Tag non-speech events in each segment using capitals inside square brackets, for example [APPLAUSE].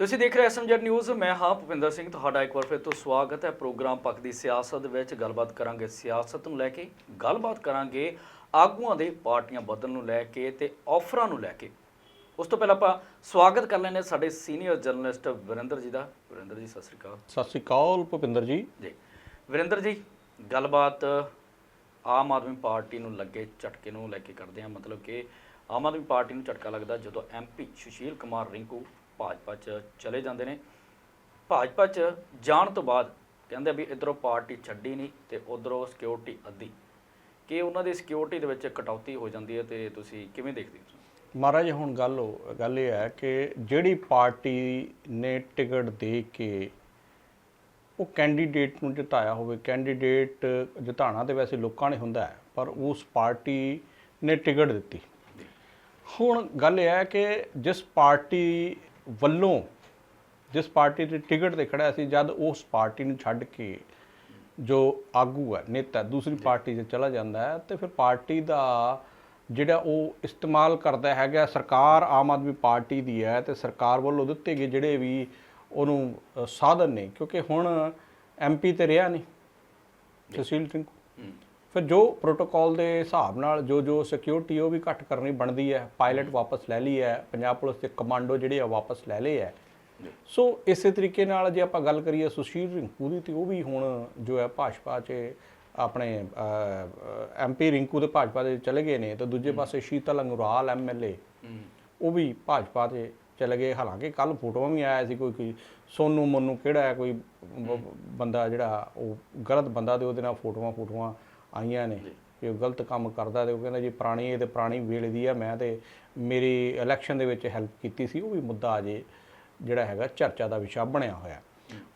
ਤੁਸੀਂ ਦੇਖ ਰਹੇ ਐਸਐਮਜੈਡ ਨਿਊਜ਼। ਮੈਂ ਹਾਂ ਭੁਪਿੰਦਰ ਸਿੰਘ ਤੁਹਾਡਾ ਇੱਕ ਵਾਰ ਫਿਰ ਤੋਂ ਸਵਾਗਤ ਹੈ ਪ੍ਰੋਗਰਾਮ ਪੱਕ ਦੀ ਸਿਆਸਤ ਵਿੱਚ। ਗੱਲਬਾਤ ਕਰਾਂਗੇ ਸਿਆਸਤ ਨੂੰ ਲੈ ਕੇ ਗੱਲਬਾਤ ਕਰਾਂਗੇ ਆਗੂਆਂ ਦੇ ਪਾਰਟੀਆਂ ਬਦਲਣ ਨੂੰ ਲੈ ਕੇ ਤੇ ਆਫਰਾਂ ਨੂੰ ਲੈ ਕੇ। ਉਸ ਤੋਂ ਪਹਿਲਾਂ ਆਪਾਂ ਸਵਾਗਤ ਕਰ ਹਾਂ ਸਾਡੇ ਸੀਨੀਅਰ ਜਰਨਲਿਸਟ ਵਰਿੰਦਰ ਜੀ ਦਾ। ਵਰਿੰਦਰ ਜੀ ਸਤਿ ਸ੍ਰੀ ਅਕਾਲ। ਸਤਿ ਸ੍ਰੀ ਅਕਾਲ ਭੁਪਿੰਦਰ ਜੀ। ਜੀ। ਵਰਿੰਦਰ ਜੀ ਗੱਲਬਾਤ ਆਮ ਆਦਮੀ ਪਾਰਟੀ ਨੂੰ ਲੱਗੇ ਝਟਕੇ ਨੂੰ ਲੈ ਕੇ ਕਰਦੇ ਹਾਂ। ਮਤਲਬ ਕਿ ਆਮ ਆਦਮੀ ਪਾਰਟੀ ਨੂੰ ਝਟਕਾ ਲੱਗਦਾ ਜਦੋਂ ਐਮਪੀ ਸੁਸ਼ੀਲ ਕੁਮਾਰ ਰਿੰਕੂ ਭਾਜਪਾ 'ਚ ਚਲੇ ਜਾਂਦੇ ਨੇ। ਭਾਜਪਾ 'ਚ ਜਾਣ ਤੋਂ ਬਾਅਦ ਕਹਿੰਦੇ ਵੀ ਇਧਰੋਂ ਪਾਰਟੀ ਛੱਡੀ ਨਹੀਂ ਤੇ ਉਧਰੋਂ ਸਿਕਿਉਰਿਟੀ ਅੱਧੀ। ਕਿ ਉਹਨਾਂ ਦੀ ਸਿਕਿਉਰਿਟੀ ਦੇ ਵਿੱਚ ਕਟੌਤੀ ਹੋ ਜਾਂਦੀ ਹੈ ਤੇ ਤੁਸੀਂ ਕਿਵੇਂ ਦੇਖਦੇ ਹੋ? ਮਹਾਰਾਜ ਹੁਣ ਗੱਲ ਹੋ- ਗੱਲ ਇਹ ਹੈ ਕਿ ਜਿਹੜੀ ਪਾਰਟੀ ਨੇ ਟਿਕਟ ਦੇ ਕੇ ਉਹ ਕੈਂਡੀਡੇਟ ਨੂੰ ਜਿਤਾਇਆ ਹੋਵੇ ਕੈਂਡੀਡੇਟ ਜਿਤਾਣਾ ਤੇ ਵੈਸੇ ਲੋਕਾਂ ਨੇ ਹੁੰਦਾ ਹੈ ਪਰ ਉਸ ਪਾਰਟੀ ਨੇ ਟਿਕਟ ਦਿੱਤੀ। ਹੁਣ ਗੱਲ ਇਹ ਹੈ ਕਿ ਜਿਸ ਪਾਰਟੀ ਵੱਲੋਂ ਜਿਸ ਪਾਰਟੀ ਦੀ ਟਿਕਟ ਤੇ ਖੜਾ ਸੀ ਜਦ ਉਸ ਪਾਰਟੀ ਨੂੰ ਛੱਡ ਕੇ ਜੋ ਆਗੂ ਹੈ ਨੇਤਾ ਦੂਸਰੀ ਪਾਰਟੀ 'ਚ ਚਲਾ ਜਾਂਦਾ ਹੈ ਤੇ ਫਿਰ ਪਾਰਟੀ ਦਾ ਜਿਹੜਾ ਉਹ ਇਸਤੇਮਾਲ ਕਰਦਾ ਹੈਗਾ ਸਰਕਾਰ ਆਮ ਆਦਮੀ ਪਾਰਟੀ ਦੀ ਹੈ ਤੇ ਸਰਕਾਰ ਵੱਲੋਂ ਦਿੱਤੇ ਗਏ ਜਿਹੜੇ ਵੀ ਉਹਨੂੰ ਸਾਧਨ ਨੇ ਕਿਉਂਕਿ ਹੁਣ ਐਮਪੀ ਤੇ ਰਿਹਾ ਨਹੀਂ ਸੁਸ਼ੀਲ ਹੂੰ। ਫਿਰ ਜੋ ਪ੍ਰੋਟੋਕਾਲ ਦੇ ਹਿਸਾਬ ਨਾਲ ਜੋ ਜੋ ਸਿਕਿਉਰਿਟੀ ਉਹ ਵੀ ਘੱਟ ਕਰਨੀ ਬਣਦੀ ਹੈ ਪਾਇਲਟ ਵਾਪਸ ਲੈ ਲਈ ਹੈ ਪੰਜਾਬ ਪੁਲਿਸ ਦੇ ਕਮਾਂਡੋ ਜਿਹੜੇ ਆ ਵਾਪਸ ਲੈ ਲਏ ਹੈ। ਸੋ ਇਸੇ ਤਰੀਕੇ ਨਾਲ ਜੇ ਆਪਾਂ ਗੱਲ ਕਰੀਏ ਸੁਸ਼ੀਲ ਰਿੰਕੂ ਦੀ ਤੇ ਉਹ ਵੀ ਹੁਣ ਜੋ ਹੈ ਭਾਜਪਾ 'ਚ ਆਪਣੇ ਐਮਪੀ ਰਿੰਕੂ ਦੇ ਭਾਜਪਾ ਦੇ ਚਲੇ ਗਏ ਨੇ ਤੇ ਦੂਜੇ ਪਾਸੇ ਸ਼ੀਤਲ ਅੰਗੁਰਾਲ ਐਮਐਲਏ ਉਹ ਵੀ ਭਾਜਪਾ 'ਚ ਚਲੇ ਗਏ। ਹਾਲਾਂਕਿ ਕੱਲ ਫੋਟੋਆਂ ਵੀ ਆਇਆ ਸੀ ਕੋਈ ਕੋਈ ਸੋਨੂ ਮੋਨੂ ਕਿਹੜਾ ਹੈ ਕੋਈ ਬੰਦਾ ਜਿਹੜਾ ਉਹ ਗਲਤ ਬੰਦਾ ਤੇ ਉਹਦੇ ਨਾਲ ਫੋਟੋਆਂ ਫੋਟੋਆਂ ਆਈਆਂ ਨੇ ਕਿ ਉਹ ਗਲਤ ਕੰਮ ਕਰਦਾ ਤੇ ਉਹ ਕਹਿੰਦਾ ਜੀ ਪੁਰਾਣੀ ਇਹ ਤੇ ਪੁਰਾਣੀ ਵੇਲੇ ਦੀ ਆ ਮੈਂ ਤੇ ਮੇਰੀ ਇਲੈਕਸ਼ਨ ਦੇ ਵਿੱਚ ਹੈਲਪ ਕੀਤੀ ਸੀ ਉਹ ਵੀ ਮੁੱਦਾ ਅਜੇ ਜਿਹੜਾ ਹੈਗਾ ਚਰਚਾ ਦਾ ਵਿਸ਼ਾ ਬਣਿਆ ਹੋਇਆ।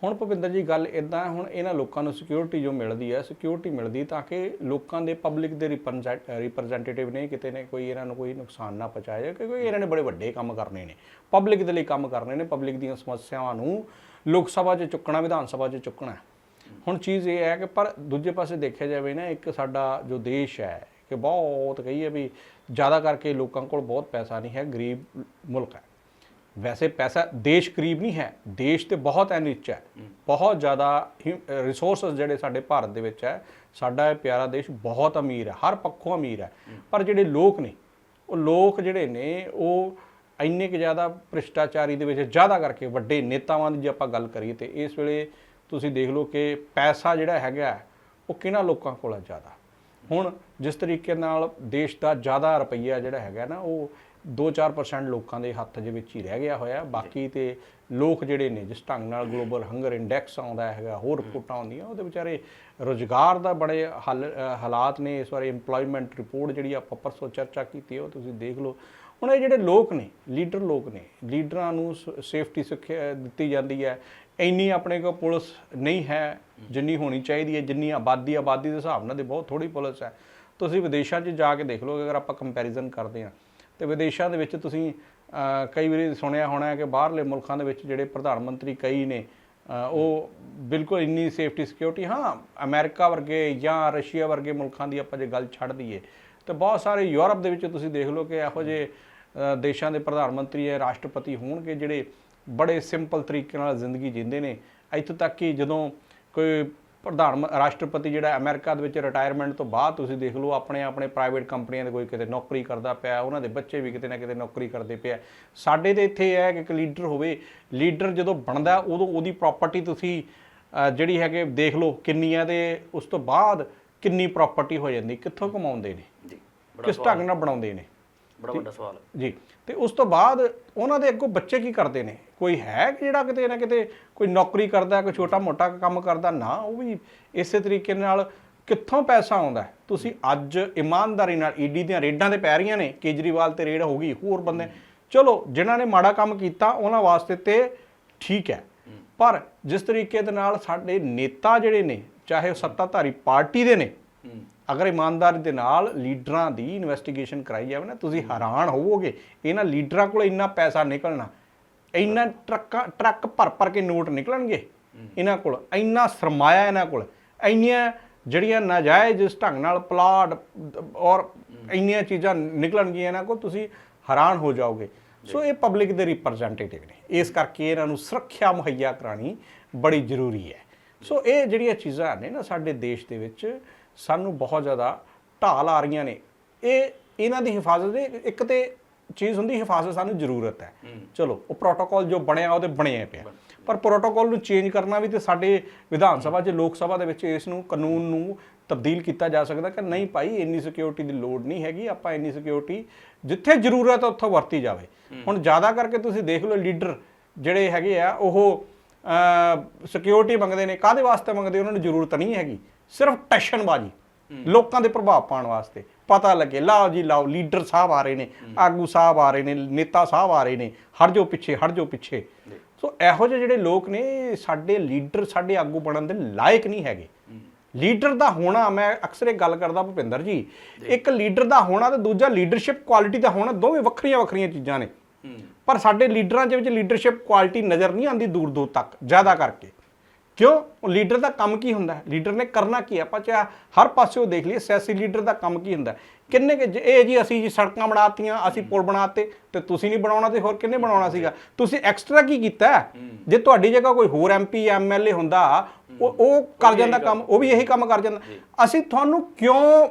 ਹੁਣ ਭੁਪਿੰਦਰ ਜੀ ਗੱਲ ਇਦਾਂ ਹੁਣ ਇਹਨਾਂ ਲੋਕਾਂ ਨੂੰ ਸਿਕਿਉਰਿਟੀ ਜੋ ਮਿਲਦੀ ਹੈ ਸਿਕਿਉਰਿਟੀ ਮਿਲਦੀ ਤਾਂ ਕਿ ਲੋਕਾਂ ਦੇ ਪਬਲਿਕ ਦੇ ਰਿਪਰੈਜ਼ੈਂਟੇਟਿਵ ਨੇ ਕਿਤੇ ਨੇ ਕੋਈ ਇਹਨਾਂ ਨੂੰ ਕੋਈ ਨੁਕਸਾਨ ਨਾ ਪਹੁੰਚਾਏ ਕਿਉਂਕਿ ਇਹਨਾਂ ਨੇ ਬੜੇ ਵੱਡੇ ਕੰਮ ਕਰਨੇ ਨੇ। ਪਬਲਿਕ ਦੇ ਲਈ ਕੰਮ ਕਰਨੇ ਨੇ ਪਬਲਿਕ ਦੀਆਂ ਸਮੱਸਿਆਵਾਂ ਨੂੰ ਲੋਕ ਸਭਾ 'ਚ ਚੁੱਕਣਾ ਵਿਧਾਨ ਸਭਾ 'ਚ ਚੁੱਕਣਾ। ਹੁਣ ਚੀਜ਼ ਇਹ ਹੈ ਕਿ ਪਰ ਦੂਜੇ ਪਾਸੇ ਦੇਖਿਆ ਜਾਵੇ ਨਾ ਇੱਕ ਸਾਡਾ ਜੋ ਦੇਸ਼ ਹੈ ਕਿ ਬਹੁਤ ਕਹੀਏ ਵੀ ਜ਼ਿਆਦਾ ਕਰਕੇ ਲੋਕਾਂ ਕੋਲ ਬਹੁਤ ਪੈਸਾ ਨਹੀਂ ਹੈ ਗਰੀਬ ਮੁਲਕ ਹੈ। ਵੈਸੇ ਪੈਸਾ ਦੇਸ਼ ਗਰੀਬ ਨਹੀਂ ਹੈ ਦੇਸ਼ ਤੇ ਬਹੁਤ ਐਨਰਿਚ ਹੈ। ਬਹੁਤ ਜ਼ਿਆਦਾ ਰਿਸੋਰਸਸ ਜਿਹੜੇ ਸਾਡੇ ਭਾਰਤ ਦੇ ਵਿੱਚ ਹੈ ਸਾਡਾ ਇਹ ਪਿਆਰਾ ਦੇਸ਼ ਬਹੁਤ ਅਮੀਰ ਹੈ ਹਰ ਪੱਖੋਂ ਅਮੀਰ ਹੈ। ਪਰ ਜਿਹੜੇ ਲੋਕ ਨੇ ਉਹ ਲੋਕ ਜਿਹੜੇ ਨੇ ਉਹ ਇੰਨੇ ਕੁ ਜ਼ਿਆਦਾ ਭ੍ਰਿਸ਼ਟਾਚਾਰੀ ਦੇ ਵਿੱਚ ਜ਼ਿਆਦਾ ਕਰਕੇ ਵੱਡੇ ਨੇਤਾਵਾਂ ਦੀ ਜੇ ਆਪਾਂ ਗੱਲ ਕਰੀਏ ਤੇ ਇਸ ਵੇਲੇ ਤੁਸੀਂ ਦੇਖ ਲਓ ਕਿ ਪੈਸਾ ਜਿਹੜਾ ਹੈਗਾ, ਉਹ ਕਿਹਨਾਂ ਲੋਕਾਂ ਕੋਲ ਹੈ ਜ਼ਿਆਦਾ? ਹੁਣ ਜਿਸ ਤਰੀਕੇ ਨਾਲ ਦੇਸ਼ ਦਾ ਜ਼ਿਆਦਾ ਰੁਪਈਆ ਜਿਹੜਾ ਹੈਗਾ ਨਾ, ਉਹ 2-4% ਲੋਕਾਂ ਦੇ ਹੱਥ ਦੇ ਵਿੱਚ ਹੀ ਰਹਿ ਗਿਆ ਹੋਇਆ। ਬਾਕੀ ਤੇ ਲੋਕ ਜਿਹੜੇ ਨੇ, ਜਿਸ ਢੰਗ ਨਾਲ ਗਲੋਬਲ ਹੰਗਰ ਇੰਡੈਕਸ ਆਉਂਦਾ ਹੈਗਾ, ਹੋਰ ਰਿਪੋਰਟਾਂ ਆਉਂਦੀਆਂ, ਉਹਦੇ ਵਿਚਾਰੇ ਰੋਜ਼ਗਾਰ ਦਾ ਬੜੇ ਹੱਲ, ਹਾਲਾਤ ਨੇ। ਇਸ ਵਾਰ EMPLOYMENT ਰਿਪੋਰਟ ਜਿਹੜੀ ਆਪਾਂ ਪਰਸੋਂ ਚਰਚਾ ਕੀਤੀ, ਉਹ ਤੁਸੀਂ ਦੇਖ ਲਓ। ਹੁਣ ਇਹ ਜਿਹੜੇ ਲੋਕ ਨੇ, ਲੀਡਰ ਲੋਕ ਨੇ, ਲੀਡਰਾਂ ਨੂੰ ਸੇਫਟੀ ਸਿੱਖਿਆ, ਦਿੱਤੀ ਜਾਂਦੀ ਹੈ। ਇੰਨੀ ਆਪਣੇ ਕੋਲ ਪੁਲਿਸ ਨਹੀਂ ਹੈ, ਜਿੰਨੀ ਹੋਣੀ ਚਾਹੀਦੀ ਹੈ, ਜਿੰਨੀ ਆਬਾਦੀ ਆਬਾਦੀ ਦੇ ਹਿਸਾਬ ਨਾਲ ਤੇ ਬਹੁਤ ਥੋੜੀ ਪੁਲਿਸ ਹੈ। ਤੁਸੀਂ ਵਿਦੇਸ਼ਾਂ 'ਚ ਜਾ ਕੇ ਦੇਖ ਲਓ, ਅਗਰ ਆਪਾਂ ਕੰਪੈਰੀਜ਼ਨ ਕਰਦੇ ਹਾਂ, ਤੇ ਵਿਦੇਸ਼ਾਂ ਦੇ ਵਿੱਚ ਤੁਸੀਂ ਕਈ ਵਾਰੀ ਸੁਣਿਆ ਹੋਣਾ ਹੈ ਕਿ ਬਾਹਰਲੇ ਮੁਲਕਾਂ ਦੇ ਵਿੱਚ ਜਿਹੜੇ ਪ੍ਰਧਾਨ ਮੰਤਰੀ ਕਈ ਨੇ ਉਹ ਬਿਲਕੁਲ ਇੰਨੀ ਸੇਫਟੀ ਸਿਕਿਉਰਿਟੀ ਹਾਂ, ਅਮਰੀਕਾ ਵਰਗੇ ਜਾਂ ਰਸ਼ੀਆ ਵਰਗੇ ਮੁਲਕਾਂ ਦੀ ਆਪਾਂ ਜੇ ਗੱਲ ਛੱਡ ਦਈਏ, ਤੇ ਬਹੁਤ ਸਾਰੇ ਯੂਰਪ ਦੇ ਵਿੱਚ ਤੁਸੀਂ ਦੇਖ ਲਓ ਕਿ ਇਹੋ ਜਿਹੇ ਦੇਸ਼ਾਂ ਦੇ ਪ੍ਰਧਾਨ ਮੰਤਰੀ ਹੈ ਰਾਸ਼ਟਰਪਤੀ ਹੋਣਗੇ ਜਿਹੜੇ ਬੜੇ ਸਿੰਪਲ ਤਰੀਕੇ ਨਾਲ ਜ਼ਿੰਦਗੀ ਜਿੰਦੇ ਨੇ। ਇੱਥੋਂ ਤੱਕ ਕਿ ਜਦੋਂ ਕੋਈ ਪ੍ਰਧਾਨ ਰਾਸ਼ਟਰਪਤੀ ਜਿਹੜਾ ਅਮਰੀਕਾ ਦੇ ਵਿੱਚ ਰਿਟਾਇਰਮੈਂਟ ਤੋਂ ਬਾਅਦ ਤੁਸੀਂ ਦੇਖ ਲਓ ਆਪਣੇ ਆਪਣੇ ਪ੍ਰਾਈਵੇਟ ਕੰਪਨੀਆਂ ਦੇ ਕੋਈ ਕਿਤੇ ਨੌਕਰੀ ਕਰਦਾ ਪਿਆ ਉਹਨਾਂ ਦੇ ਬੱਚੇ ਵੀ ਕਿਤੇ ਨਾ ਕਿਤੇ ਨੌਕਰੀ ਕਰਦੇ ਪਿਆ ਸਾਡੇ ਤੇ ਇੱਥੇ ਹੈ ਕਿ ਇੱਕ ਲੀਡਰ ਹੋਵੇ ਲੀਡਰ ਜਦੋਂ ਬਣਦਾ ਉਦੋਂ ਉਹਦੀ ਪ੍ਰਾਪਰਟੀ ਤੁਸੀਂ ਜਿਹੜੀ ਹੈਗੇ ਦੇਖ ਲਓ ਕਿੰਨੀ ਹੈ ਤੇ ਉਸ ਤੋਂ ਬਾਅਦ ਕਿੰਨੀ ਪ੍ਰਾਪਰਟੀ ਹੋ ਜਾਂਦੀ ਕਿੱਥੋਂ ਕਮਾਉਂਦੇ ਨੇ। ਜੀ ਕਿਸ ਢੰਗ ਨਾਲ ਬਣਾਉਂਦੇ ਨੇ। ਬੜਾ ਵੱਡਾ ਸਵਾਲ। ਜੀ ਤੇ ਉਸ ਤੋਂ ਬਾਅਦ ਉਹਨਾਂ ਦੇ ਅੱਗੋਂ ਬੱਚੇ ਕੀ ਕਰਦੇ ਨੇ? ਕੋਈ ਹੈ ਜਿਹੜਾ ਕਿਤੇ ਨਾ ਕਿਤੇ ਕੋਈ ਨੌਕਰੀ ਕਰਦਾ, ਕੋਈ ਛੋਟਾ ਮੋਟਾ ਕੰਮ ਕਰਦਾ? ਨਾ, ਉਹ ਵੀ ਇਸੇ ਤਰੀਕੇ ਨਾਲ ਕਿੱਥੋਂ ਪੈਸਾ ਆਉਂਦਾ ਤੁਸੀਂ ਅੱਜ ਇਮਾਨਦਾਰੀ ਨਾਲ ਈਡੀ ਦੀਆਂ ਰੇਡਾਂ ਤੇ ਪੈ ਰਹੀਆਂ ਨੇ, ਕੇਜਰੀਵਾਲ ਤੇ ਰੇਡ ਹੋ ਗਈ, ਹੋਰ ਬੰਦੇ। ਚਲੋ, ਜਿਨ੍ਹਾਂ ਨੇ ਮਾੜਾ ਕੰਮ ਕੀਤਾ, ਉਹਨਾਂ ਵਾਸਤੇ ਤੇ ਠੀਕ ਹੈ। ਪਰ ਜਿਸ ਤਰੀਕੇ ਦੇ ਨਾਲ ਸਾਡੇ ਨੇਤਾ ਜਿਹੜੇ ਨੇ, ਚਾਹੇ ਉਹ ਸੱਤਾਧਾਰੀ ਪਾਰਟੀ ਦੇ ਨੇ, ਅਗਰ ਇਮਾਨਦਾਰੀ ਦੇ ਨਾਲ ਲੀਡਰਾਂ ਦੀ ਇਨਵੈਸਟੀਗੇਸ਼ਨ ਕਰਾਈ ਜਾਵੇ ਨਾ, ਤੁਸੀਂ ਹੈਰਾਨ ਹੋਵੋਗੇ, ਇਹਨਾਂ ਲੀਡਰਾਂ ਕੋਲ ਇੰਨਾ ਪੈਸਾ ਨਿਕਲਣਾ। ਇੰਨਾ ਟਰੱਕਾਂ, ਟਰੱਕ ਭਰ ਭਰ ਕੇ ਨੋਟ ਨਿਕਲਣਗੇ ਇਹਨਾਂ ਕੋਲ, ਇੰਨਾ ਸਰਮਾਇਆ ਇਹਨਾਂ ਕੋਲ, ਇੰਨੀਆਂ ਜਿਹੜੀਆਂ ਨਾਜਾਇਜ਼ ਜਿਸ ਢੰਗ ਨਾਲ ਪਲਾਟ ਔਰ ਇੰਨੀਆਂ ਚੀਜ਼ਾਂ ਨਿਕਲਣਗੀਆਂ ਇਹਨਾਂ ਕੋਲ, ਤੁਸੀਂ ਹੈਰਾਨ ਹੋ ਜਾਓਗੇ। ਸੋ ਇਹ ਪਬਲਿਕ ਦੇ ਰਿਪਰੈਜ਼ੈਂਟੇਟਿਵ ਨੇ। ਇਸ ਕਰਕੇ ਇਹਨਾਂ ਨੂੰ ਸੁਰੱਖਿਆ ਮੁਹੱਈਆ ਕਰਾਣੀ ਬੜੀ ਜ਼ਰੂਰੀ ਹੈ। ਸੋ ਇਹ ਜਿਹੜੀਆਂ ਚੀਜ਼ਾਂ ਨੇ ਨਾ ਸਾਡੇ ਦੇਸ਼ ਦੇ ਵਿੱਚ ਸਾਨੂੰ ਬਹੁਤ ਜ਼ਿਆਦਾ ਢਾਲ ਆ ਰਹੀਆਂ ਨੇ। ਇਹ ਇਹਨਾਂ ਦੀ ਹਿਫਾਜ਼ਤ ਦੇ ਇੱਕ ਤੇ ਚੀਜ਼ ਹੁੰਦੀ ਹਿਫਾਜ਼ਤ ਸਾਨੂੰ ਜ਼ਰੂਰਤ ਹੈ। ਚਲੋ ਉਹ ਪ੍ਰੋਟੋਕਾਲ ਜੋ ਬਣਿਆ ਉਹਦੇ ਬਣਿਆ ਪਿਆ ਪਰ ਪ੍ਰੋਟੋਕਾਲ ਨੂੰ ਚੇਂਜ ਕਰਨਾ ਵੀ ਤੇ ਸਾਡੇ ਵਿਧਾਨ ਸਭਾ 'ਚ ਲੋਕ ਸਭਾ ਦੇ ਵਿੱਚ ਇਸ ਨੂੰ ਕਾਨੂੰਨ ਨੂੰ ਤਬਦੀਲ ਕੀਤਾ ਜਾ ਸਕਦਾ ਕਿ ਨਹੀਂ ਭਾਈ ਇੰਨੀ ਸਿਕਿਉਰਿਟੀ ਦੀ ਲੋੜ ਨਹੀਂ ਹੈਗੀ ਆਪਾਂ ਇੰਨੀ ਸਿਕਿਉਰਿਟੀ ਜਿੱਥੇ ਜ਼ਰੂਰਤ ਹੈ ਉੱਥੋਂ ਵਰਤੀ ਜਾਵੇ। ਹੁਣ ਜ਼ਿਆਦਾ ਕਰਕੇ ਤੁਸੀਂ ਦੇਖ ਲਓ ਲੀਡਰ ਜਿਹੜੇ ਹੈਗੇ ਆ ਉਹ ਸਿਕਿਉਰਿਟੀ ਮੰਗਦੇ ਨੇ ਕਾਦੇ ਵਾਸਤੇ ਮੰਗਦੇ? ਉਹਨਾਂ ਨੂੰ ਜ਼ਰੂਰਤ ਨਹੀਂ ਹੈਗੀ। ਸਿਰਫ ਟੈਸ਼ਨਬਾਜ਼ੀ ਲੋਕਾਂ ਦੇ ਪ੍ਰਭਾਵ ਪਾਉਣ ਵਾਸਤੇ। ਪਤਾ ਲੱਗੇ ਲਾਓ ਜੀ ਲਾਓ ਲੀਡਰ ਸਾਹਿਬ ਆ ਰਹੇ ਨੇ ਆਗੂ ਸਾਹਿਬ ਆ ਰਹੇ ਨੇ ਨੇਤਾ ਸਾਹਿਬ ਆ ਰਹੇ ਨੇ ਹਟ ਜਾਓ ਪਿੱਛੇ ਹਟ ਜਾਓ ਪਿੱਛੇ। ਸੋ ਇਹੋ ਜਿਹੇ ਜਿਹੜੇ ਲੋਕ ਨੇ ਸਾਡੇ ਲੀਡਰ ਸਾਡੇ ਆਗੂ ਬਣਨ ਦੇ ਲਾਇਕ ਨਹੀਂ ਹੈਗੇ। ਲੀਡਰ ਦਾ ਹੋਣਾ ਮੈਂ ਅਕਸਰ ਇਹ ਗੱਲ ਕਰਦਾ ਭੁਪਿੰਦਰ ਜੀ ਇੱਕ ਲੀਡਰ ਦਾ ਹੋਣਾ ਤੇ ਦੂਜਾ ਲੀਡਰਸ਼ਿਪ ਕੁਆਲਿਟੀ ਦਾ ਹੋਣਾ ਦੋਵੇਂ ਵੱਖਰੀਆਂ ਵੱਖਰੀਆਂ ਚੀਜ਼ਾਂ ਨੇ। ਪਰ ਸਾਡੇ ਲੀਡਰਾਂ ਦੇ ਵਿੱਚ ਲੀਡਰਸ਼ਿਪ ਕੁਆਲਿਟੀ ਨਜ਼ਰ ਨਹੀਂ ਆਉਂਦੀ ਦੂਰ ਦੂਰ ਤੱਕ ਜ਼ਿਆਦਾ ਕਰਕੇ। ਕਿਉਂ? ਉਹ ਲੀਡਰ ਦਾ ਕੰਮ ਕੀ ਹੁੰਦਾ? ਹੈ ਲੀਡਰ ਨੇ ਕਰਨਾ ਕੀ ਆਪਾਂ ਚਾਹ ਹਰ ਪਾਸਿਓਂ ਦੇਖ ਲਈਏ ਸਿਆਸੀ ਲੀਡਰ ਦਾ ਕੰਮ ਕੀ ਹੁੰਦਾ? ਕਿੰਨੇ ਕਿ ਇਹ ਜੀ ਅਸੀਂ ਜੀ ਸੜਕਾਂ ਬਣਾਤੀਆਂ ਅਸੀਂ ਪੁਲ ਬਣਾਤੇ ਤੇ ਤੁਸੀਂ ਨਹੀਂ ਬਣਾਉਣਾ ਤੇ ਹੋਰ ਕਿੰਨੇ ਬਣਾਉਣਾ ਸੀਗਾ? ਤੁਸੀਂ ਐਕਸਟਰਾ ਕੀ ਕੀਤਾ? ਜੇ ਤੁਹਾਡੀ ਜਗ੍ਹਾ ਕੋਈ ਹੋਰ ਐਮਪੀ ਐਮਐਲਏ ਹੁੰਦਾ ਉਹ ਉਹ ਕਰ ਜਾਂਦਾ ਕੰਮ ਉਹ ਵੀ ਇਹੀ ਕੰਮ ਕਰ ਜਾਂਦਾ। ਅਸੀਂ ਤੁਹਾਨੂੰ ਕਿਉਂ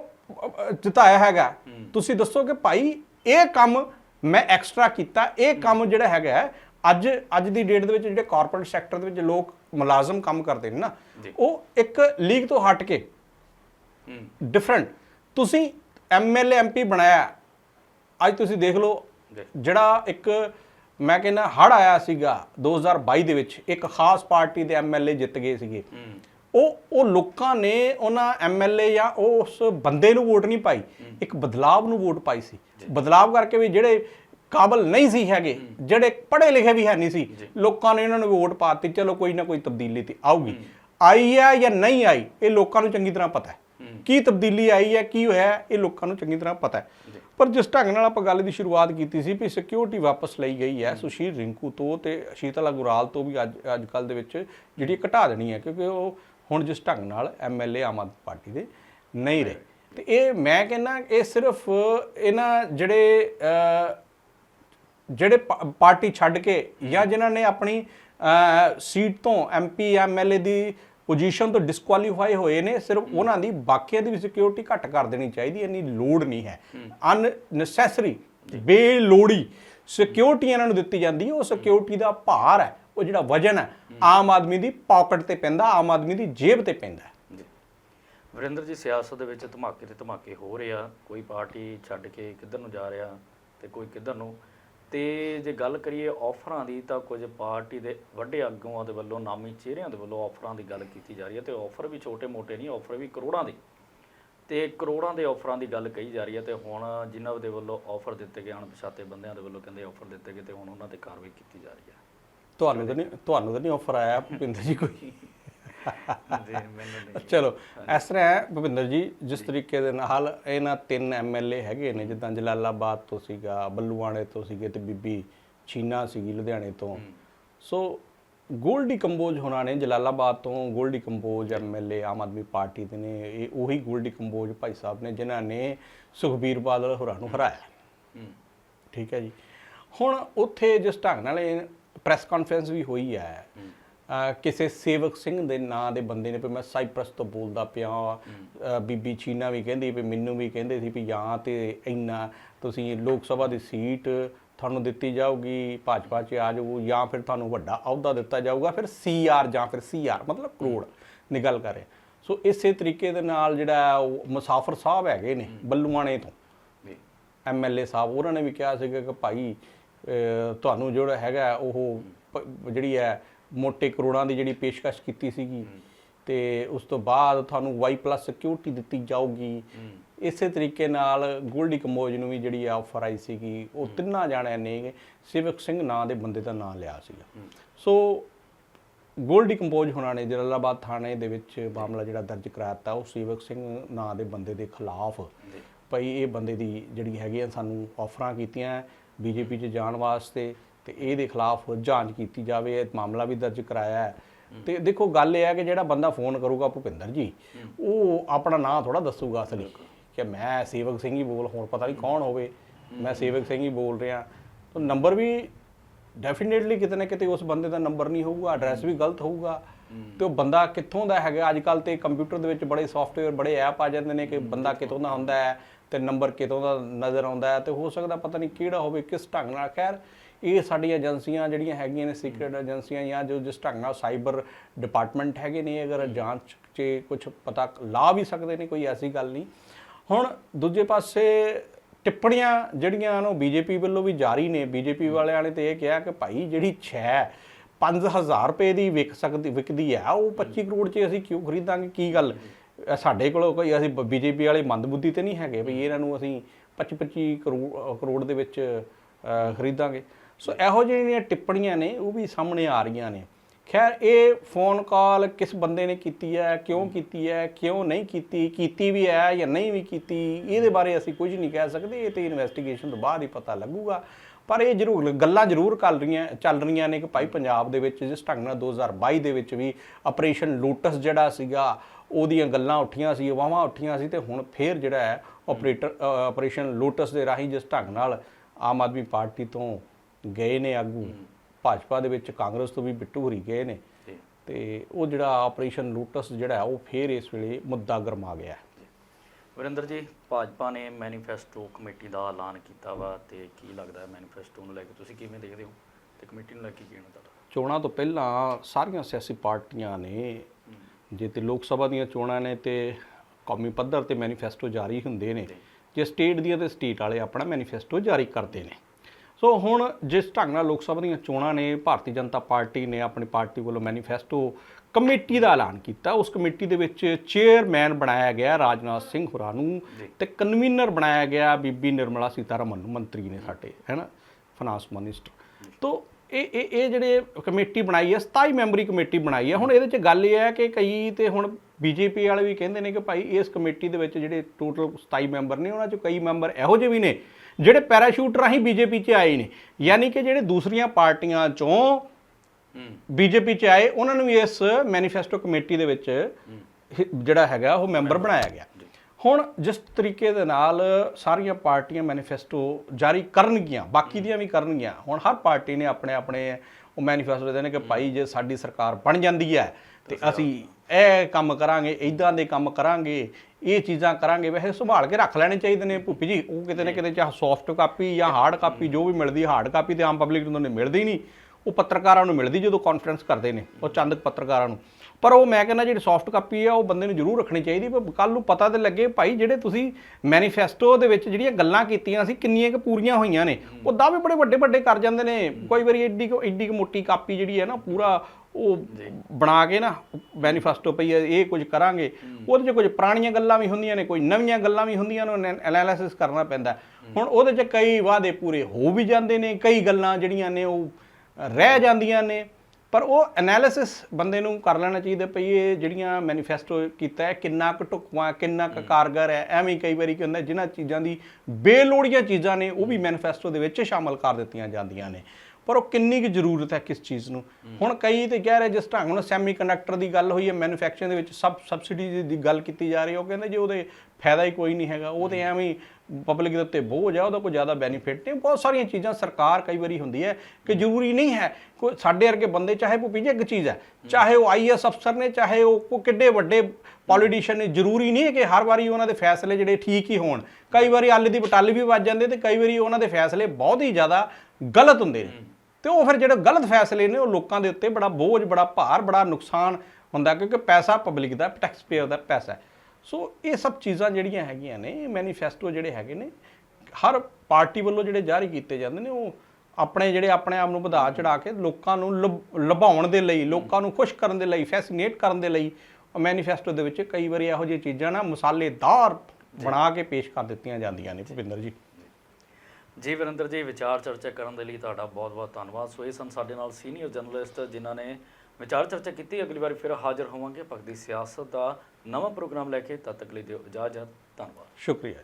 ਜਿਤਾਇਆ ਹੈਗਾ? ਤੁਸੀਂ ਦੱਸੋ ਕਿ ਭਾਈ ਇਹ ਕੰਮ ਮੈਂ ਐਕਸਟਰਾ ਕੀਤਾ ਇਹ ਕੰਮ ਜਿਹੜਾ ਹੈਗਾ ਅੱਜ ਅੱਜ ਦੀ ਡੇਟ ਦੇ ਵਿੱਚ ਜਿਹੜੇ ਕਾਰਪੋਰੇਟ ਸੈਕਟਰ ਦੇ ਵਿੱਚ ਲੋਕ ਮੁਲਾਜ਼ਮ ਕੰਮ ਕਰਦੇ ਨੇ ਨਾ ਉਹ ਇੱਕ ਲੀਗ ਤੋਂ ਹਟ ਕੇ ਡਿਫਰੈਂਟ ਤੁਸੀਂ ਐਮਐਲਏ ਐਮਪੀ ਬਣਾਇਆ ਅੱਜ ਤੁਸੀਂ ਦੇਖ ਲਓ। ਜਿਹੜਾ ਇੱਕ ਮੈਂ ਕਹਿੰਦਾ ਹੜ ਆਇਆ ਸੀਗਾ 2022 ਦੇ ਵਿੱਚ ਇੱਕ ਖਾਸ ਪਾਰਟੀ ਦੇ ਐਮਐਲਏ ਜਿੱਤ ਗਏ ਸੀਗੇ। ਉਹ ਉਹ ਲੋਕਾਂ ਨੇ ਉਹਨਾਂ ਐਮਐਲਏ ਜਾਂ ਉਸ ਬੰਦੇ ਨੂੰ ਵੋਟ ਨਹੀਂ ਪਾਈ ਇੱਕ ਬਦਲਾਵ ਨੂੰ ਵੋਟ ਪਾਈ ਸੀ। ਬਦਲਾਵ ਕਰਕੇ ਵੀ ਜਿਹੜੇ ਕਾਬਲ ਨਹੀਂ ਸੀ ਹੈਗੇ ਜਿਹੜੇ ਪੜ੍ਹੇ ਲਿਖੇ ਵੀ ਹੈ ਨਹੀਂ ਸੀ। ਲੋਕਾਂ ਨੇ ਇਹਨਾਂ ਨੂੰ ਵੋਟ ਪਾਤੀ ਚਲੋ ਕੋਈ ਨਾ ਕੋਈ ਤਬਦੀਲੀ ਤੇ ਆਊਗੀ। ਆਈ ਹੈ ਜਾਂ ਨਹੀਂ ਆਈ ਇਹ ਲੋਕਾਂ ਨੂੰ ਚੰਗੀ ਤਰ੍ਹਾਂ ਪਤਾ ਹੈ। ਕੀ ਤਬਦੀਲੀ ਆਈ ਹੈ ਕੀ ਹੋਇਆ ਇਹ ਲੋਕਾਂ ਨੂੰ ਚੰਗੀ ਤਰ੍ਹਾਂ ਪਤਾ ਹੈ। ਪਰ ਜਿਸ ਢੰਗ ਨਾਲ ਆਪਾਂ ਗੱਲ ਦੀ ਸ਼ੁਰੂਆਤ ਕੀਤੀ ਸੀ ਵੀ ਸਿਕਿਉਰਿਟੀ ਵਾਪਸ ਲਈ ਗਈ ਹੈ ਸੁਸ਼ੀਲ ਰਿੰਕੂ ਤੋਂ ਤੇ ਸ਼ੀਤਲ ਅਗੁਰਾਲ ਤੋਂ ਵੀ ਅੱਜ ਅੱਜ ਕੱਲ ਦੇ ਵਿੱਚ ਜਿਹੜੀ ਘਟਾ ਦੇਣੀ ਹੈ ਕਿਉਂਕਿ ਉਹ ਹੁਣ ਜਿਸ ਢੰਗ ਨਾਲ ਐਮਐਲਏ ਆਮ ਆਦਮੀ ਪਾਰਟੀ ਦੇ ਨਹੀਂ ਰਹੇ। ਤੇ ਇਹ ਮੈਂ ਕਹਿੰਦਾ ਇਹ ਸਿਰਫ ਇਹਨਾਂ ਜਿਹੜੇ ਜਿਹੜੇ ਪਾਰਟੀ ਛੱਡ ਕੇ ਜਾਂ ਜਿਨ੍ਹਾਂ ਨੇ ਆਪਣੀ ਸੀਟ ਤੋਂ ਐਮਪੀ ਐਮਐਲਏ ਦੀ ਪੋਜੀਸ਼ਨ ਤੋਂ ਡਿਸਕੁਆਲੀਫਾਈ ਹੋਏ ਨੇ ਸਿਰਫ ਉਹਨਾਂ ਦੀ ਬਾਕੀਆਂ ਦੀ ਵੀ ਸਿਕਿਉਰਿਟੀ ਘੱਟ ਕਰ ਦੇਣੀ ਚਾਹੀਦੀ ਇੰਨੀ ਲੋੜ ਨਹੀਂ ਹੈ। ਅਨਨੈਸੈਸਰੀ ਬੇਲੋੜੀ ਸਿਕਿਉਰਿਟੀ ਇਹਨਾਂ ਨੂੰ ਦਿੱਤੀ ਜਾਂਦੀ ਹੈ ਉਹ ਸਿਕਿਉਰਿਟੀ ਦਾ ਭਾਰ ਹੈ ਉਹ ਜਿਹੜਾ ਵਜਨ ਹੈ ਆਮ ਆਦਮੀ ਦੀ ਪਾਕਟ ਤੇ ਪੈਂਦਾ ਆਮ ਆਦਮੀ ਦੀ ਜੇਬ ਤੇ ਪੈਂਦਾ ਵਰਿੰਦਰ ਜੀ ਸਿਆਸਤ ਦੇ ਵਿੱਚ ਧਮਾਕੇ ਤੇ ਧਮਾਕੇ ਹੋ ਰਹੇ ਆ ਕੋਈ ਪਾਰਟੀ ਛੱਡ ਕੇ ਕਿੱਧਰ ਨੂੰ ਜਾ ਰਿਹਾ ਤੇ ਕੋਈ ਕਿੱਧਰ ਨੂੰ ਤੇ ਜੇ ਗੱਲ ਕਰੀਏ ਆਫਰਾਂ ਦੀ ਤਾਂ ਕੁਝ ਪਾਰਟੀ ਦੇ ਵੱਡੇ ਆਗੂਆਂ ਦੇ ਵੱਲੋਂ, ਨਾਮੀ ਚਿਹਰਿਆਂ ਦੇ ਵੱਲੋਂ ਆਫਰਾਂ ਦੀ ਗੱਲ ਕੀਤੀ ਜਾ ਰਹੀ ਹੈ ਤੇ ਆਫਰ ਵੀ ਛੋਟੇ-ਮੋਟੇ ਨਹੀਂ ਆਫਰ ਵੀ ਕਰੋੜਾਂ ਦੇ। ਤੇ ਕਰੋੜਾਂ ਦੇ ਆਫਰਾਂ ਦੀ ਗੱਲ ਕਹੀ ਜਾ ਰਹੀ ਹੈ ਤੇ ਹੁਣ ਜਿਨ੍ਹਾਂ ਦੇ ਵੱਲੋਂ ਆਫਰ ਦਿੱਤੇ ਗਏ ਅਣਪਛਾਤੇ ਬੰਦਿਆਂ ਦੇ ਵੱਲੋਂ ਕਹਿੰਦੇ ਆਫਰ ਦਿੱਤੇ ਗਏ ਤੇ ਹੁਣ ਉਹਨਾਂ ਤੇ ਕਾਰਵਾਈ ਕੀਤੀ ਜਾ ਰਹੀ ਹੈ। ਤੁਹਾਨੂੰ ਤਾਂ ਨਹੀਂ, ਤੁਹਾਨੂੰ ਤਾਂ ਨਹੀਂ ਆਫਰ ਆਇਆ ਭੁਪਿੰਦਰ ਜੀ ਕੋਈ? ਜੀ ਮੈਨੂੰ ਨਹੀਂ [LAUGHS] ਚਲੋ ਇਸ ਤਰ੍ਹਾਂ ਹੈ ਭੁਪਿੰਦਰ ਜੀ ਜਿਸ ਤਰੀਕੇ ਦੇ ਨਾਲ ਇਹਨਾਂ ਤਿੰਨ ਐਮਐਲਏ ਹੈਗੇ ਨੇ ਜਿੱਦਾਂ ਜਲਾਲਾਬਾਦ ਤੋਂ ਸੀਗਾ ਬੱਲੂਆਣੇ ਤੋਂ ਸੀਗੇ ਤੇ ਬੀਬੀ ਚੀਨਾ ਸੀਗੀ ਲੁਧਿਆਣੇ ਤੋਂ। ਸੋ ਗੋਲਡੀ ਕੰਬੋਜ ਹੋਣਾ ਨੇ ਜਲਾਲਾਬਾਦ ਤੋਂ ਗੋਲਡੀ ਕੰਬੋਜ ਐਮਐਲਏ ਆਮ ਆਦਮੀ ਪਾਰਟੀ ਦੇ ਨੇ ਇਹ ਉਹੀ ਗੋਲਡੀ ਕੰਬੋਜ ਭਾਈ ਸਾਹਿਬ ਨੇ ਜਿਨ੍ਹਾਂ ਨੇ ਸੁਖਬੀਰ ਬਾਦਲ ਹੋਰਾਂ ਨੂੰ ਹਰਾਇਆ। ਠੀਕ ਹੈ ਜੀ। ਹੁਣ ਉੱਥੇ ਜਿਸ ਢੰਗ ਨਾਲ ਇਹ ਪ੍ਰੈਸ ਕਾਨਫਰੰਸ ਵੀ ਹੋਈ ਹੈ। ਕਿਸੇ ਸੇਵਕ ਸਿੰਘ ਦੇ ਨਾਂ ਦੇ ਬੰਦੇ ਨੇ ਵੀ ਮੈਂ ਸਾਈਪ੍ਰਸ ਤੋਂ ਬੋਲਦਾ ਪਿਆ ਅਹ ਬੀਬੀ ਚੀਨਾ ਵੀ ਕਹਿੰਦੀ ਵੀ ਮੈਨੂੰ ਵੀ ਕਹਿੰਦੇ ਸੀ ਵੀ ਜਾਂ ਤੇ ਇੰਨਾ ਤੁਸੀਂ ਲੋਕ ਸਭਾ ਦੀ ਸੀਟ ਤੁਹਾਨੂੰ ਦਿੱਤੀ ਜਾਊਗੀ ਭਾਜਪਾ 'ਚ ਆ ਜਾਊ ਜਾਂ ਫਿਰ ਤੁਹਾਨੂੰ ਵੱਡਾ ਅਹੁਦਾ ਦਿੱਤਾ ਜਾਊਗਾ ਫਿਰ ਸੀਆਰ ਜਾਂ ਫਿਰ ਸੀਆਰ ਮਤਲਬ ਕਰੋੜ ਗੱਲ ਕਰ ਰਹੇ। ਸੋ ਇਸੇ ਤਰੀਕੇ ਦੇ ਨਾਲ ਜਿਹੜਾ ਉਹ ਮੁਸਾਫਰ ਸਾਹਿਬ ਹੈਗੇ ਨੇ ਬੱਲੂਆਣੇ ਤੋਂ। ਐਮਐਲਏ ਸਾਹਿਬ ਉਹਨਾਂ ਨੇ ਵੀ ਕਿਹਾ ਸੀਗਾ ਕਿ ਭਾਈ ਤੁਹਾਨੂੰ ਜਿਹੜਾ ਹੈਗਾ ਉਹ ਜਿਹੜੀ ਹੈ ਮੋٹے ਕਰੋੜਾਂ ਦੀ ਜਿਹੜੀ ਪੇਸ਼ਕਸ਼ ਕੀਤੀ ਸੀਗੀ ਤੇ ਉਸ ਤੋਂ ਬਾਅਦ ਤੁਹਾਨੂੰ ਵਾਈ ਪਲੱਸ ਸਿਕਿਉਰਿਟੀ ਦਿੱਤੀ ਜਾਊਗੀ। ਇਸੇ ਤਰੀਕੇ ਨਾਲ ਗੋਲਡੀ ਕੰਬੋਜ ਨੂੰ ਵੀ ਜਿਹੜੀ ਆਫਰ ਆਈ ਸੀਗੀ ਉਹ ਤਿੰਨਾਂ ਜਾਣਿਆਂ ਨੇ ਸਿਵਕ ਸਿੰਘ ਨਾਂ ਦੇ ਬੰਦੇ ਦਾ ਨਾਂ ਲਿਆ ਸੀਗਾ। ਸੋ ਗੋਲਡੀ ਕੰਪੋਜ ਹੋਣਾ ਨੇ ਜਲਾਲਾਬਾਦ ਥਾਣੇ ਦੇ ਵਿੱਚ ਮਾਮਲਾ ਜਿਹੜਾ ਦਰਜ ਕਰਾਤਾ ਉਹ ਸੇਵਕ ਸਿੰਘ ਨਾਂ ਦੇ ਬੰਦੇ ਦੇ ਖਿਲਾਫ ਭਈ ਇਹ ਬੰਦੇ ਦੀ ਜਿਹੜੀ ਹੈਗੀ ਆ ਸਾਨੂੰ ਆਫਰਾਂ ਕੀਤੀਆਂ ਬੀਜੇਪੀ 'ਚ ਜਾਣ ਵਾਸਤੇ ਤੇ ਇਹਦੇ ਖਿਲਾਫ ਜਾਂਚ ਕੀਤੀ ਜਾਵੇ, ਇਹ ਮਾਮਲਾ ਵੀ ਦਰਜ ਕਰਾਇਆ ਹੈ। ਤੇ ਦੇਖੋ, ਗੱਲ ਇਹ ਹੈ ਕਿ ਜਿਹੜਾ ਬੰਦਾ ਫੋਨ ਕਰੂਗਾ ਭੁਪਿੰਦਰ ਜੀ, ਉਹ ਆਪਣਾ ਨਾਂ ਥੋੜਾ ਦੱਸੂਗਾ ਅਸਲੀ ਕਿ ਮੈਂ ਸੇਵਕ ਸਿੰਘ ਹੀ ਬੋਲ, ਹੁਣ ਪਤਾ ਨਹੀਂ ਕੌਣ ਹੋਵੇ, ਮੈਂ ਸੇਵਕ ਸਿੰਘ ਹੀ ਬੋਲ ਰਿਹਾ। ਤਾਂ ਨੰਬਰ ਵੀ ਡੈਫੀਨੇਟਲੀ ਕਿਤੇ ਨਾ ਕਿਤੇ ਉਸ ਬੰਦੇ ਦਾ ਨੰਬਰ ਨਹੀਂ ਹੋਊਗਾ ਐਡਰੈਸ ਵੀ ਗਲਤ ਹੋਊਗਾ। ਤੇ ਉਹ ਬੰਦਾ ਕਿੱਥੋਂ ਦਾ ਹੈਗਾ? ਅੱਜ ਕੱਲ ਤੇ ਕੰਪਿਊਟਰ ਦੇ ਵਿੱਚ ਬੜੇ ਸੌਫਟਵੇਅਰ ਬੜੇ ਐਪ ਆ ਜਾਂਦੇ ਨੇ ਕਿ ਬੰਦਾ ਕਿੱਥੋਂ ਦਾ ਹੁੰਦਾ ਹੈ ਤੇ ਨੰਬਰ ਕਿਤੋਂ ਦਾ ਨਜ਼ਰ ਆਉਂਦਾ ਹੈ ਤੇ ਹੋ ਸਕਦਾ ਪਤਾ ਨਹੀਂ ਕਿਹੜਾ ਹੋਵੇ, ਕਿਸ ਢੰਗ ਨਾਲ। ਖੈਰ ਇਹ ਸਾਡੀਆਂ ਏਜੰਸੀਆਂ ਜਿਹੜੀਆਂ ਹੈਗੀਆਂ ਨੇ ਸੀਕ੍ਰੀਟ ਏਜੰਸੀਆਂ ਜਾਂ ਜੋ ਜਿਸ ਢੰਗ ਨਾਲ ਸਾਈਬਰ ਡਿਪਾਰਟਮੈਂਟ ਹੈਗੇ ਨੇ, ਅਗਰ ਜਾਂਚ 'ਚ ਕੁਝ ਪਤਾ ਲਾ ਵੀ ਸਕਦੇ ਨੇ, ਕੋਈ ਐਸੀ ਗੱਲ ਨਹੀਂ। ਹੁਣ ਦੂਜੇ ਪਾਸੇ ਟਿੱਪਣੀਆਂ ਜਿਹੜੀਆਂ ਨੂੰ ਬੀਜੇਪੀ ਵੱਲੋਂ ਵੀ ਜਾਰੀ ਨੇ। ਬੀਜੇਪੀ ਵਾਲਿਆਂ ਨੇ ਤੇ ਇਹ ਕਿਹਾ ਕਿ ਭਾਈ ਜਿਹੜੀ ਛੈ 5000 ਰੁਪਏ ਦੀ ਵਿਕ ਸਕਦੀ, ਵਿਕਦੀ ਹੈ, ਉਹ 25 ਕਰੋੜ 'ਚ ਅਸੀਂ ਕਿਉਂ ਖਰੀਦਾਂਗੇ? ਕੀ ਗੱਲ? ਸਾਡੇ ਕੋਲ ਕੋਈ ਅਸੀਂ ਬੀਜੇਪੀ ਵਾਲੇ ਮੰਦਬੁੱਧੀ ਤੇ ਨਹੀਂ ਹੈਗੇ ਵੀ ਇਹਨਾਂ ਨੂੰ ਅਸੀਂ 25 25 ਕਰੋੜ ਕਰੋੜ ਦੇ ਵਿੱਚ ਖਰੀਦਾਂਗੇ। ਸੋ ਇਹੋ ਜਿਹੀਆਂ ਟਿੱਪਣੀਆਂ ਨੇ, ਉਹ ਵੀ ਸਾਹਮਣੇ ਆ ਰਹੀਆਂ ਨੇ। ਖੈਰ, ਇਹ ਫੋਨ ਕਾਲ ਕਿਸ ਬੰਦੇ ਨੇ ਕੀਤੀ ਹੈ, ਕਿਉਂ ਕੀਤੀ ਹੈ, ਕਿਉਂ ਨਹੀਂ ਕੀਤੀ ਕੀਤੀ ਵੀ ਹੈ ਜਾਂ ਨਹੀਂ ਵੀ ਕੀਤੀ, ਇਹਦੇ ਬਾਰੇ ਅਸੀਂ ਕੁਝ ਨਹੀਂ ਕਹਿ ਸਕਦੇ। ਇਹ ਤੇ ਇਨਵੈਸਟੀਗੇਸ਼ਨ ਤੋਂ ਬਾਅਦ ਹੀ ਪਤਾ ਲੱਗੂਗਾ। ਪਰ ਇਹ ਜ਼ਰੂਰ ਗੱਲਾਂ ਜ਼ਰੂਰ ਕਰ ਰਹੀਆਂ, ਚੱਲ ਰਹੀਆਂ ਨੇ ਕਿ ਭਾਈ ਪੰਜਾਬ ਦੇ ਵਿੱਚ ਜਿਸ ਢੰਗ ਨਾਲ 2022 ਦੇ ਵਿੱਚ ਵੀ ਆਪਰੇਸ਼ਨ ਲੋਟਸ ਜਿਹੜਾ ਸੀਗਾ, ਉਹਦੀਆਂ ਗੱਲਾਂ ਉੱਠੀਆਂ ਸੀ ਵਾਹਾਂ ਉੱਠੀਆਂ ਸੀ ਤੇ ਹੁਣ ਫੇਰ ਜਿਹੜਾ ਹੈ ਆਪਰੇਟਰ ਆਪਰੇਸ਼ਨ ਲੋਟਸ ਦੇ ਰਾਹੀਂ ਜਿਸ ਢੰਗ ਨਾਲ ਆਮ ਆਦਮੀ ਪਾਰਟੀ ਤੋਂ ਗਏ ਨੇ ਆਗੂ। ਭਾਜਪਾ ਦੇ ਵਿੱਚ ਕਾਂਗਰਸ ਤੋਂ ਵੀ ਬਿੱਟੂ ਹਰੀ ਗਏ ਨੇ। ਤੇ ਉਹ ਜਿਹੜਾ ਆਪਰੇਸ਼ਨ ਲੋਟਸ ਜਿਹੜਾ ਉਹ ਫੇਰ ਇਸ ਵੇਲੇ ਮੁੱਦਾ ਗਰਮਾ ਗਿਆ ਹੈ। ਵਰਿੰਦਰ ਜੀ ਭਾਜਪਾ ਨੇ ਮੈਨੀਫੈਸਟੋ ਕਮੇਟੀ ਦਾ ਐਲਾਨ ਕੀਤਾ ਵਾ ਤੇ ਕੀ ਲੱਗਦਾ ਹੈ ਮੈਨੀਫੈਸਟੋ ਨੂੰ ਲੈ ਕੇ? ਤੁਸੀਂ ਕਿਵੇਂ ਦੇਖਦੇ ਹੋ? ਤੇ ਕਮੇਟੀ ਨੂੰ ਲੈ ਕੇ ਕੀ ਕਹਿਣਾ ਤੁਹਾਡਾ ਚੋਣਾਂ ਤੋਂ ਪਹਿਲਾਂ ਸਾਰੀਆਂ ਸਿਆਸੀ ਪਾਰਟੀਆਂ ਨੇ ਜੇ ਤੇ ਲੋਕ ਸਭਾ ਦੀਆਂ ਚੋਣਾਂ ਨੇ ਤੇ ਕੌਮੀ ਪੱਧਰ ਤੇ ਮੈਨੀਫੈਸਟੋ ਜਾਰੀ ਹੁੰਦੇ ਨੇ। ਜੇ ਸਟੇਟ ਦੀਆਂ ਤੇ ਸਟੇਟ ਵਾਲੇ ਆਪਣਾ ਮੈਨੀਫੈਸਟੋ ਜਾਰੀ ਕਰਦੇ ਨੇ। ਸੋ ਹੁਣ ਜਿਸ ਢੰਗ ਨਾਲ ਲੋਕ ਸਭਾ ਦੀਆਂ ਚੋਣਾਂ ਨੇ ਭਾਰਤੀ ਜਨਤਾ ਪਾਰਟੀ ਨੇ ਆਪਣੀ ਪਾਰਟੀ ਵੱਲੋਂ ਮੈਨੀਫੈਸਟੋ ਕਮੇਟੀ ਦਾ ਐਲਾਨ ਕੀਤਾ। ਉਸ ਕਮੇਟੀ ਦੇ ਵਿੱਚ ਚੇਅਰਮੈਨ ਬਣਾਇਆ ਗਿਆ ਰਾਜਨਾਥ ਸਿੰਘ ਹੋਰਾਂ ਨੂੰ ਤੇ ਕਨਵੀਨਰ ਬਣਾਇਆ ਗਿਆ ਬੀਬੀ ਨਿਰਮਲਾ ਸੀਤਾਰਮਨ ਨੂੰ ਮੰਤਰੀ ਨੇ ਸਾਡੇ ਹੈਨਾ ਫਾਈਨਾਂਸ ਮਿਨਿਸਟਰ ਤੋਂ ਇਹ ਇਹ ਇਹ ਜਿਹੜੇ ਕਮੇਟੀ ਬਣਾਈ ਹੈ 27 ਮੈਂਬਰੀ ਕਮੇਟੀ ਬਣਾਈ ਹੈ। ਹੁਣ ਇਹਦੇ ਚ ਗੱਲ ਇਹ ਹੈ ਕਿ ਕਈ ਤੇ ਹੁਣ ਬੀਜੇਪੀ ਵਾਲੇ ਵੀ ਕਹਿੰਦੇ ਨੇ ਕਿ ਭਾਈ ਇਸ ਕਮੇਟੀ ਦੇ ਵਿੱਚ ਜਿਹੜੇ ਟੋਟਲ 27 ਮੈਂਬਰ ਨੇ ਉਹਨਾਂ ਚੋਂ ਕਈ ਮੈਂਬਰ ਇਹੋ ਜਿਹੇ ਵੀ ਨੇ ਜਿਹੜੇ ਪੈਰਾਸ਼ੂਟ ਰਾਹੀਂ ਬੀਜੇਪੀ 'ਚ ਆਏ ਨੇ। ਯਾਨੀ ਕਿ ਜਿਹੜੇ ਦੂਸਰੀਆਂ ਪਾਰਟੀਆਂ ਚੋਂ ਬੀਜੇਪੀ 'ਚ ਆਏ ਉਹਨਾਂ ਨੂੰ ਇਸ ਮੈਨੀਫੈਸਟੋ ਕਮੇਟੀ ਦੇ ਵਿੱਚ ਜਿਹੜਾ ਹੈਗਾ ਉਹ ਮੈਂਬਰ ਬਣਾਇਆ ਗਿਆ। ਹੁਣ ਜਿਸ ਤਰੀਕੇ ਦੇ ਨਾਲ ਸਾਰੀਆਂ ਪਾਰਟੀਆਂ ਮੈਨੀਫੈਸਟੋ ਜਾਰੀ ਕਰਨਗੀਆਂ ਬਾਕੀ ਦੀਆਂ ਵੀ ਕਰਨਗੀਆਂ ਹੁਣ ਹਰ ਪਾਰਟੀ ਨੇ ਆਪਣੇ ਆਪਣੇ ਉਹ ਮੈਨੀਫੈਸਟੋ ਦੇ ਨੇ ਕਿ ਭਾਈ ਜੇ ਸਾਡੀ ਸਰਕਾਰ ਬਣ ਜਾਂਦੀ ਹੈ ਤੇ ਅਸੀਂ ਇਹ ਕੰਮ ਕਰਾਂਗੇ ਇਦਾਂ ਦੇ ਕੰਮ ਕਰਾਂਗੇ ਇਹ ਚੀਜ਼ਾਂ ਕਰਾਂਗੇ ਵੈਸੇ ਸੰਭਾਲ ਕੇ ਰੱਖ ਲੈਣੇ ਚਾਹੀਦੇ ਨੇ ਭੁੱਪੀ ਜੀ। ਉਹ ਕਿਤੇ ਨਾ ਕਿਤੇ ਚਾਹ ਸੌਫਟ ਕਾਪੀ ਜਾਂ ਹਾਰਡ ਕਾਪੀ ਜੋ ਵੀ ਮਿਲਦੀ ਹਾਰਡ ਕਾਪੀ ਤੇ ਆਮ ਪਬਲਿਕ ਨੂੰ ਮਿਲਦੀ ਨਹੀਂ। ਉਹ ਪੱਤਰਕਾਰਾਂ ਨੂੰ ਮਿਲਦੀ ਜਦੋਂ ਕਾਨਫਰੰਸ ਕਰਦੇ ਨੇ ਉਹ ਚੰਦ ਪੱਤਰਕਾਰਾਂ ਨੂੰ। ਪਰ ਉਹ ਮੈਂ ਕਹਿੰਦਾ ਜਿਹੜੀ ਸੌਫਟ ਕਾਪੀ ਆ ਉਹ ਬੰਦੇ ਨੂੰ ਜ਼ਰੂਰ ਰੱਖਣੀ ਚਾਹੀਦੀ ਪਰ ਕੱਲ ਨੂੰ ਪਤਾ ਤੇ ਲੱਗੇ ਭਾਈ ਜਿਹੜੇ ਤੁਸੀਂ ਮੈਨੀਫੈਸਟੋ ਦੇ ਵਿੱਚ ਜਿਹੜੀਆਂ ਗੱਲਾਂ ਕੀਤੀਆਂ ਸੀ ਕਿੰਨੀਆਂ ਕੁ ਪੂਰੀਆਂ ਹੋਈਆਂ ਨੇ। ਉਹ ਦਾਅਵੇ ਬੜੇ ਵੱਡੇ ਵੱਡੇ ਕਰ ਜਾਂਦੇ ਨੇ। ਕੋਈ ਵਾਰੀ ਐਡੀ ਕੁ ਐਡੀ ਕੁ ਮੋਟੀ ਕਾਪੀ ਜਿਹੜੀ ਹੈ ਨਾ ਪੂਰਾ ਉਹ ਬਣਾ ਕੇ ਨਾ ਮੈਨੀਫੈਸਟੋ ਪਈ ਹੈ ਇਹ ਕੁਝ ਕਰਾਂਗੇ। ਉਹਦੇ 'ਚ ਕੁਝ ਪੁਰਾਣੀਆਂ ਗੱਲਾਂ ਵੀ ਹੁੰਦੀਆਂ ਨੇ ਕੋਈ ਨਵੀਆਂ ਗੱਲਾਂ ਵੀ ਹੁੰਦੀਆਂ ਨੇ ਐਨਾਲਿਸਿਸ ਕਰਨਾ ਪੈਂਦਾ ਹੁਣ ਉਹਦੇ 'ਚ ਕਈ ਵਾਅਦੇ ਪੂਰੇ ਹੋ ਵੀ ਜਾਂਦੇ ਨੇ ਕਈ ਗੱਲਾਂ ਜਿਹੜੀਆਂ ਨੇ ਉਹ ਰਹਿ ਜਾਂਦੀਆਂ ਨੇ ਪਰ ਉਹ ਐਨਾਲਿਸਿਸ ਬੰਦੇ ਨੂੰ ਕਰ ਲੈਣਾ ਚਾਹੀਦਾ ਭਈ ਇਹ ਜਿਹੜੀਆਂ ਮੈਨੀਫੈਸਟੋ ਕੀਤਾ ਹੈ ਕਿੰਨਾ ਕੁ ਢੁਕਵਾਂ ਕਿੰਨਾ ਕੁ ਕਾਰਗਰ ਹੈ ਐਵੇਂ ਕਈ ਵਾਰੀ ਕੀ ਹੁੰਦਾ ਜਿਨ੍ਹਾਂ ਚੀਜ਼ਾਂ ਦੀ ਬੇਲੋੜੀਆਂ ਚੀਜ਼ਾਂ ਨੇ ਉਹ ਵੀ ਮੈਨੀਫੈਸਟੋ ਦੇ ਵਿੱਚ ਸ਼ਾਮਲ ਕਰ ਦਿੱਤੀਆਂ ਜਾਂਦੀਆਂ ਨੇ। ਪਰ ਉਹ ਕਿੰਨੀ ਕੁ ਜ਼ਰੂਰਤ ਹੈ ਕਿਸ ਚੀਜ਼ ਨੂੰ? ਹੁਣ ਕਈ ਤੇ ਕਹਿ ਰਹੇ ਜਿਸ ਢੰਗ ਨਾਲ ਸੈਮੀ ਕੰਡਕਟਰ ਦੀ ਗੱਲ ਹੋਈ ਹੈ ਮੈਨੂਫੈਕਚਰਿੰਗ ਦੇ ਵਿੱਚ ਸਬ ਸਬਸਿਡੀ ਦੀ ਗੱਲ ਕੀਤੀ ਜਾ ਰਹੀ ਹੈ ਉਹ ਕਹਿੰਦੇ ਜੀ ਉਹਦੇ ਫਾਇਦਾ ਹੀ ਕੋਈ ਨਹੀਂ ਹੈਗਾ। ਉਹ ਤੇ ਐਵੇਂ ਹੀ ਪਬਲਿਕ ਦੇ ਉੱਤੇ ਬੋਝ ਹੈ ਉਹਦਾ ਕੋਈ ਜ਼ਿਆਦਾ ਬੈਨੀਫਿਟ ਨਹੀਂ। ਬਹੁਤ ਸਾਰੀਆਂ ਚੀਜ਼ਾਂ ਸਰਕਾਰ ਕਈ ਵਾਰੀ ਹੁੰਦੀ ਹੈ ਕਿ ਜ਼ਰੂਰੀ ਨਹੀਂ ਹੈ। ਕੋਈ ਸਾਡੇ ਵਰਗੇ ਬੰਦੇ ਚਾਹੇ ਉਹ ਪੀਜੇ ਇੱਕ ਚੀਜ਼ ਹੈ ਚਾਹੇ ਉਹ ਆਈਐਸ ਅਫਸਰ ਨੇ ਚਾਹੇ ਉਹ ਕੋ ਕਿੱਡੇ ਵੱਡੇ ਪੋਲੀਟੀਸ਼ੀਅਨ ਨੇ ਜ਼ਰੂਰੀ ਨਹੀਂ ਹੈ ਕਿ ਹਰ ਵਾਰੀ ਉਹਨਾਂ ਦੇ ਫੈਸਲੇ ਜਿਹੜੇ ਠੀਕ ਹੀ ਹੋਣ। ਕਈ ਵਾਰੀ ਆਲੇ ਦੀ ਬਟਾਲੀ ਵੀ ਵੱਜ ਜਾਂਦੇ ਤੇ ਕਈ ਵਾਰੀ ਉਹਨਾਂ ਦੇ ਫੈਸਲੇ ਬਹੁਤ ਹੀ ਜ਼ਿਆਦਾ ਗਲਤ ਹੁੰਦੇ ਨੇ। ਤੇ ਉਹ ਫਿਰ ਜਿਹੜੇ ਗਲਤ ਫੈਸਲੇ ਨੇ, ਉਹ ਲੋਕਾਂ ਦੇ ਉੱਤੇ ਬੜਾ ਬੋਝ, ਬੜਾ ਭਾਰ, ਬੜਾ ਨੁਕਸਾਨ ਹੁੰਦਾ ਕਿਉਂਕਿ ਪੈਸਾ ਪਬਲਿਕ ਦਾ ਟੈਕਸ ਪੇਅਰ ਦਾ ਪੈਸਾ ਸੋ ਇਹ ਸਭ ਚੀਜ਼ਾਂ ਜਿਹੜੀਆਂ ਹੈਗੀਆਂ ਨੇ ਮੈਨੀਫੈਸਟੋ ਜਿਹੜੇ ਹੈਗੇ ਨੇ, ਹਰ ਪਾਰਟੀ ਵੱਲੋਂ ਜਿਹੜੇ ਜਾਰੀ ਕੀਤੇ ਜਾਂਦੇ ਨੇ, ਉਹ ਆਪਣੇ ਜਿਹੜੇ ਆਪਣੇ ਆਪ ਨੂੰ ਵਧਾ ਚੜਾ ਕੇ ਲੋਕਾਂ ਨੂੰ ਲੁਭ- ਲੁਭਾਉਣ ਦੇ ਲਈ, ਲੋਕਾਂ ਨੂੰ ਖੁਸ਼ ਕਰਨ ਦੇ ਲਈ ਫੈਸੀਨੇਟ ਕਰਨ ਦੇ ਲਈ ਮੈਨੀਫੈਸਟੋ ਦੇ ਵਿੱਚ ਕਈ ਵਾਰੀ ਇਹੋ ਜਿਹੀਆਂ ਚੀਜ਼ਾਂ ਨਾ ਮਸਾਲੇਦਾਰ ਬਣਾ ਕੇ ਪੇਸ਼ ਕਰ ਦਿੱਤੀਆਂ ਜਾਂਦੀਆਂ ਨੇ, ਭੁਪਿੰਦਰ ਜੀ। ਜੀ ਵਰਿੰਦਰ ਜੀ, ਵਿਚਾਰ ਚਰਚਾ ਕਰਨ ਦੇ ਲਈ ਤੁਹਾਡਾ ਬਹੁਤ-ਬਹੁਤ ਧੰਨਵਾਦ। ਸੋ ਇਹ ਸਨ ਸਾਡੇ ਨਾਲ ਸੀਨੀਅਰ ਜਰਨਲਿਸਟ ਜਿਨ੍ਹਾਂ ਨੇ ਵਿਚਾਰ ਚਰਚਾ ਕੀਤੀ। ਅਗਲੀ ਵਾਰ ਫਿਰ ਹਾਜ਼ਰ ਹੋਵਾਂਗੇ ਭਗਤੀ ਸਿਆਸਤ ਦਾ ਨਵਾਂ ਪ੍ਰੋਗਰਾਮ ਲੈ ਕੇ। ਤਦ ਤੱਕ ਲਈ ਦਿਓ ਇਜਾਜ਼ਤ। ਧੰਨਵਾਦ। ਸ਼ੁਕਰੀਆ ਜੀ।